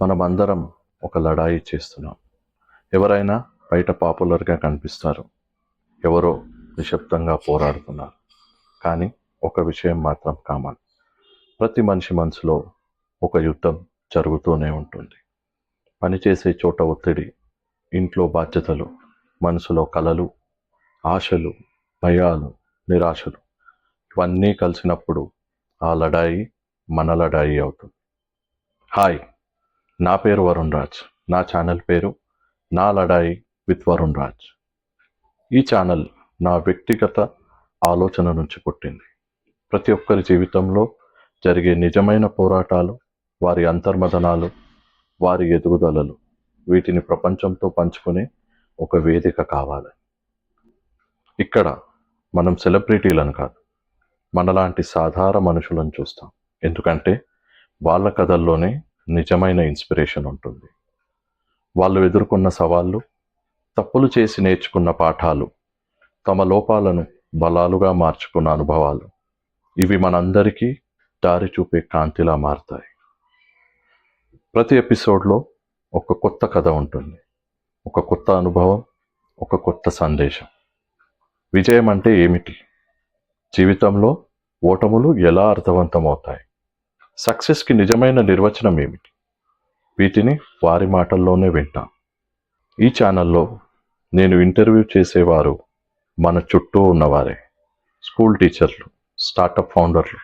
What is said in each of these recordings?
మనమందరం ఒక లడాయి చేస్తున్నాం. ఎవరైనా బయట పాపులర్గా కనిపిస్తారు. ఎవరో నిశ్శబ్దంగా పోరాడుతున్నారు. కానీ ఒక విషయం మాత్రం కామన్. ప్రతి మనిషి మనసులో ఒక యుద్ధం జరుగుతూనే ఉంటుంది. పనిచేసే చోట ఒత్తిడి ఇంట్లో బాధ్యతలు మనసులో కలలు ఆశలు భయాలు నిరాశలు ఇవన్నీ కలిసినప్పుడు ఆ లడాయి మన లడాయి అవుతుంది. హాయ్! నా పేరు వరుణ్ రాజ్. నా ఛానల్ పేరు నా లడాయి విత్ వరుణ్ రాజ్. ఈ ఛానల్ నా వ్యక్తిగత ఆలోచన నుంచి పుట్టింది. ప్రతి ఒక్కరి జీవితంలో జరిగే నిజమైన పోరాటాలు వారి అంతర్మదనాలు వారి ఎదుగుదలలు వీటిని ప్రపంచంతో పంచుకునే ఒక వేదిక కావాలి. ఇక్కడ మనం సెలబ్రిటీలను కాదు మనలాంటి సాధారణ మనుషులను చూస్తాం. ఎందుకంటే వాళ్ళ కథల్లోనే నిజమైన ఇన్స్పిరేషన్ ఉంటుంది. వాళ్ళు ఎదుర్కొన్న సవాళ్ళు తప్పులు చేసి నేర్చుకున్న పాఠాలు తమ లోపాలను బలాలుగా మార్చుకున్న అనుభవాలు ఇవి మనందరికీ దారి చూపే కాంతిలా మారుతాయి. ప్రతి ఎపిసోడ్లో ఒక కొత్త కథ ఉంటుంది. ఒక కొత్త అనుభవం ఒక కొత్త సందేశం. విజయం అంటే ఏమిటి? జీవితంలో ఓటములు ఎలా అర్థవంతమవుతాయి? సక్సెస్కి నిజమైన నిర్వచనం ఏమిటి? వీటిని వారి మాటల్లోనే వింటాం. ఈ ఛానల్లో నేను ఇంటర్వ్యూ చేసేవారు మన చుట్టూ ఉన్నవారే. స్కూల్ టీచర్లు స్టార్టప్ ఫౌండర్లు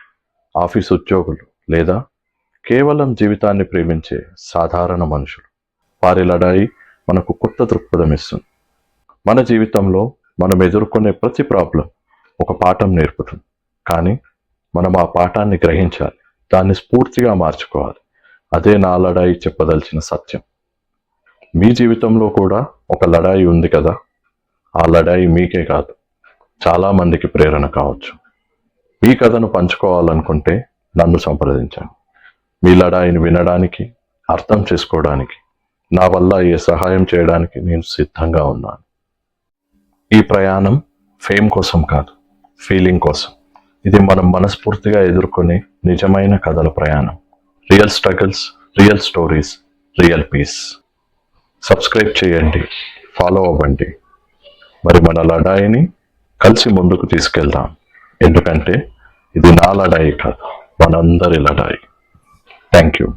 ఆఫీస్ ఉద్యోగులు లేదా కేవలం జీవితాన్ని ప్రేమించే సాధారణ మనుషులు. వారి లడాయి మనకు కొత్త దృక్పథం ఇస్తుంది. మన జీవితంలో మనం ఎదుర్కొనే ప్రతి ప్రాబ్లం ఒక పాఠం నేర్పుతుంది. కానీ మనం ఆ పాఠాన్ని గ్రహించాలి. దాన్ని స్ఫూర్తిగా మార్చుకోవాలి. అదే నా లడాయి చెప్పదలిచిన సత్యం. మీ జీవితంలో కూడా ఒక లడాయి ఉంది కదా? ఆ లడాయి మీకే కాదు చాలామందికి ప్రేరణ కావచ్చు. మీ కథను పంచుకోవాలనుకుంటే నన్ను సంప్రదించాను మీ లడాయిని వినడానికి అర్థం చేసుకోవడానికి నా వల్ల ఏ సహాయం చేయడానికి నేను సిద్ధంగా ఉన్నాను. ఈ ప్రయాణం ఫేమ్ కోసం కాదు ఫీలింగ్ కోసం. ఇది మనం మనస్ఫూర్తిగా ఎదుర్కొనే నిజమైన కథల ప్రయాణం. Real struggles real stories real peace subscribe చేయండి ఫాలో అవ్వండి. మరి మన లడాయిని కలిసి ముందుకు తీసుకెళ్దాం. ఎందుకంటే ఇది నా లడాయి కాదు మనందరి లడాయి. Thank you